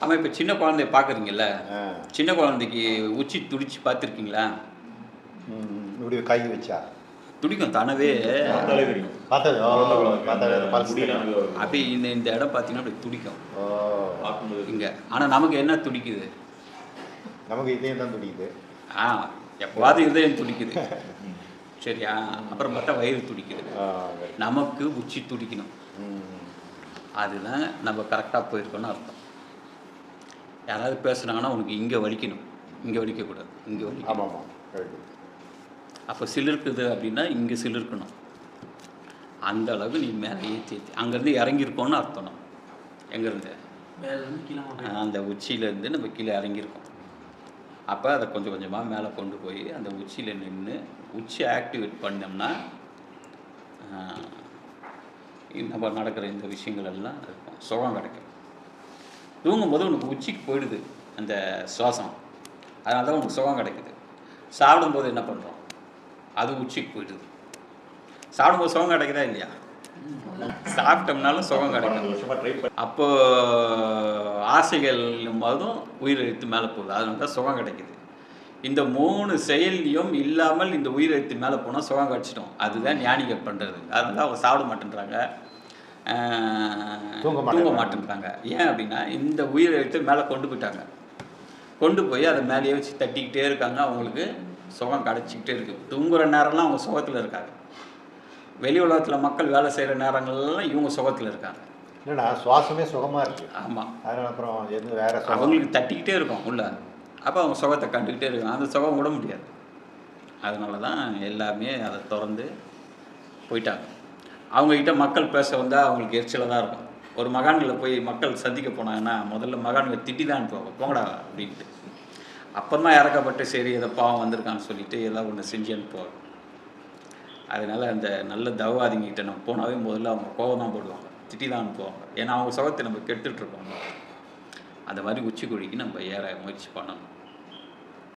ஆமாம் இப்போ சின்ன குழந்தைய பார்க்குறீங்கல்ல. சின்ன குழந்தைக்கு உச்சி துடிச்சு பார்த்துருக்கீங்களா ம், இப்படி கை வச்சா? துடிக்கும் தானவே. அப்படி இந்த இந்த இடம் பார்த்தீங்கன்னா அப்படி துடிக்கும். இங்கே. ஆனால் நமக்கு என்ன துடிக்குது? நமக்கு இதயம் தான் துடிக்குது. ஆ எப்போவாது இதயம் துடிக்குது. சரியா அப்புறம் பார்த்தா வயிறு துடிக்குது. நமக்கு உச்சி துடிக்கணும். அதுதான் நம்ம கரெக்டாக போயிருக்கோம்னு அர்த்தம். யாராவது பேசுனாங்கன்னா உனக்கு இங்கே வலிக்கணும். இங்கே வலிக்கக்கூடாது. இங்கே வலிக்கணும். ஆமாம். அப்போ சிலிர்க்குது அப்படின்னா இங்கே சிலிர்க்கணும். அந்த அளவுக்கு நீ மேலே ஏற்றி ஏற்றி அங்கேருந்து இறங்கியிருக்கோன்னு அர்த்தம். நம்ம எங்கேருந்து அந்த உச்சியிலேருந்து நம்ம கீழே இறங்கியிருக்கோம். அப்போ அதை கொஞ்சம் கொஞ்சமாக மேலே கொண்டு போய் அந்த உச்சியில் நின்று உச்சி ஆக்டிவேட் பண்ணோம்னா நம்ம நடக்கிற இந்த விஷயங்கள் எல்லாம் இருக்கும். சுகம் கிடைக்கும் தூங்கும்போது உனக்கு உச்சிக்கு போயிடுது அந்த சுவாசம். அதனால தான் உனக்கு சுகம் கிடைக்குது. சாப்பிடும்போது என்ன பண்ணுறோம் அது உச்சிக்கு போயிடுது. சாப்பிடும்போது சுகம் கிடைக்குதா இல்லையா? சாப்பிட்டோம்னாலும் சுகம் கிடைக்கும். அப்போ ஆசைகள் போதும் உயிரெழுத்து மேலே போகுது. அதனால தான் சுகம் கிடைக்குது. இந்த மூணு செயல்லையும் இல்லாமல் இந்த உயிரெழுத்து மேலே போனால் சுகம் கிடச்சிடும். அதுதான் ஞானிகள் பண்ணுறது அதனால அவங்க சாப்பிட மாட்டேன்றாங்க. தூங்க மாட்டேன்றாங்க. ஏன் அப்படின்னா இந்த உயிரெழுத்து மேலே கொண்டு போயிட்டாங்க. கொண்டு போய் அதை மேலேயே வச்சு தட்டிக்கிட்டே இருக்காங்க. அவங்களுக்கு சுகம் கிடச்சிக்கிட்டே இருக்குது தூங்குற நேரம்லாம் அவங்க சுகத்தில் இருக்காங்க. வெளி உலகத்தில் மக்கள் வேலை செய்கிற நேரங்கள்லாம் இவங்க சுகத்தில் இருக்காங்க. இல்லைண்ணா சுவாசமே சுகமாக இருக்கு. ஆமாம் அதனால அப்புறம் எதுவும் வேற அவங்களுக்கு தட்டிக்கிட்டே இருக்கும் உள்ள. அப்போ அவங்க சுகத்தை கண்டுக்கிட்டே இருக்கும் அந்த சுகம் விட முடியாது. அதனால தான் எல்லாமே அதை திறந்து போயிட்டாங்க. அவங்கக்கிட்ட மக்கள் பேச வந்தால் அவங்களுக்கு எரிச்சலாக தான் இருக்கும். ஒரு மகான்களை போய் மக்கள் சந்திக்க போனாங்கன்னா முதல்ல மகான்களை திட்டி தான் அனுப்புவாங்க போங்கடா அப்படின்ட்டு. அப்புறமா இறக்கப்பட்டு சரி ஏதோ பாவம் வந்திருக்கான்னு சொல்லிட்டு எதாவது ஒன்று செஞ்சு அனுப்புவாங்க அதனால அந்த நல்ல தவவாதிங்கிட்ட நம்ம போனாவே முதல்ல அவங்க கோபம் தான் போடுவாங்க. திட்டி தான் அனுப்புவாங்க ஏன்னா அவங்க சுகத்தை நம்ம கெட்டுட்ருக்கோம் அந்த மாதிரி உச்சிக்குழிக்கு நம்ம ஏற முயற்சி பண்ணணும்.